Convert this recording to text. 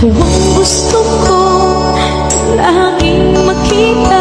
Buong gusto ko laging makita.